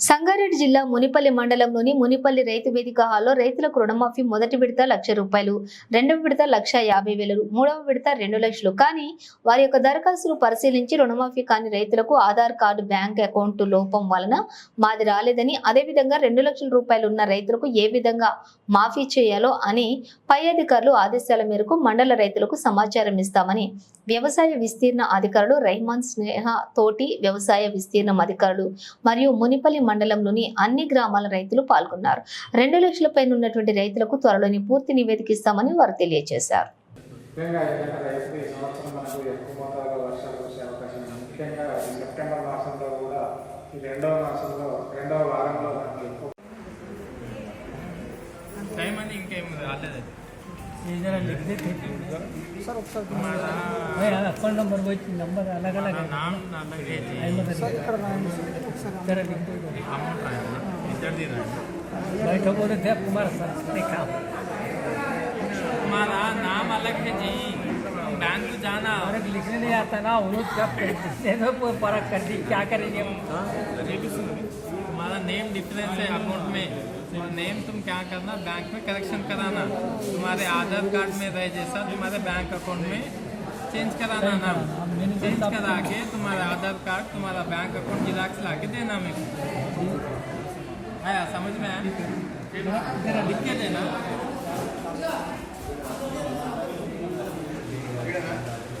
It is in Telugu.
సంగారెడ్డి జిల్లా మునిపల్లి మండలంలోని మునిపల్లి రైతు వేదిక హాల్లో రైతులకు రుణమాఫీ మొదటి విడత లక్ష రూపాయలు రెండవ విడత లక్ష యాభై వేలు మూడవ విడత రెండు లక్షలు. కానీ వారి యొక్క దరఖాస్తును పరిశీలించి రుణమాఫీ కాని రైతులకు ఆధార్ కార్డు బ్యాంక్ అకౌంట్ లోపం వలన మాది రాలేదని అదేవిధంగా రెండు లక్షల రూపాయలు ఉన్న రైతులకు ఏ విధంగా మాఫీ చేయాలో అని పై అధికారులు ఆదేశాల మేరకు మండల రైతులకు సమాచారం ఇస్తామని వ్యవసాయ విస్తీర్ణ అధికారులు రెహమాన్ స్నేహ తోటి వ్యవసాయ విస్తీర్ణం అధికారులు మరియు మునిపల్లి మండలంలోని అన్ని గ్రామాల రైతులు పాల్గొన్నారు. రెండు లక్షల పైన ఉన్నటువంటి రైతులకు త్వరలోని పూర్తి నివేదిక ఇస్తామని వారు తెలియజేశారు. ముఖ్యంగా ఏంటంటే రైతులు ఈ సంవత్సరం మనకు ఎక్కువ మోతాదులో వర్షాలు కురిసే అవకాశం ఉంది. ముఖ్యంగా ఈ సెప్టెంబర్ మాసంలో కూడా ఈ రెండవ మాసంలో రెండవ వారంలో మనకి ఎక్కువ టైం అని ఇంకేం రాలేదు ये जरा लिख देते नहीं अकाउंट नंबर वो नंबर अलग अलग నా है నామ్ నా లగే अहमद अली जरा लिख दो అమౌంట్ రాయండి ఇద్దరిది రాయండి बैठो बोले थे कुमार सर ने काम तुम्हारा नाम अलग है जी बैंक जाना और एक लिखने नहीं आता ना वो लोग क्या करते हैं तो परख कर दी क्या करेंगे हम तुम्हारा नेम डिफरेंस है अकाउंट में तो नेम तुम क्या करना? बैंक में करेक्शन कराना। तुम्हारे आधार कार्ड में रह जैसा तुम्हारे बैंक अकाउंट में चेंज कराना नाम चेंज करा के तुम्हारा आधार कार्ड तुम्हारा बैंक अकाउंट जिराक्स ला के देना मेरे को। आया समझ में आया? लिख के देना।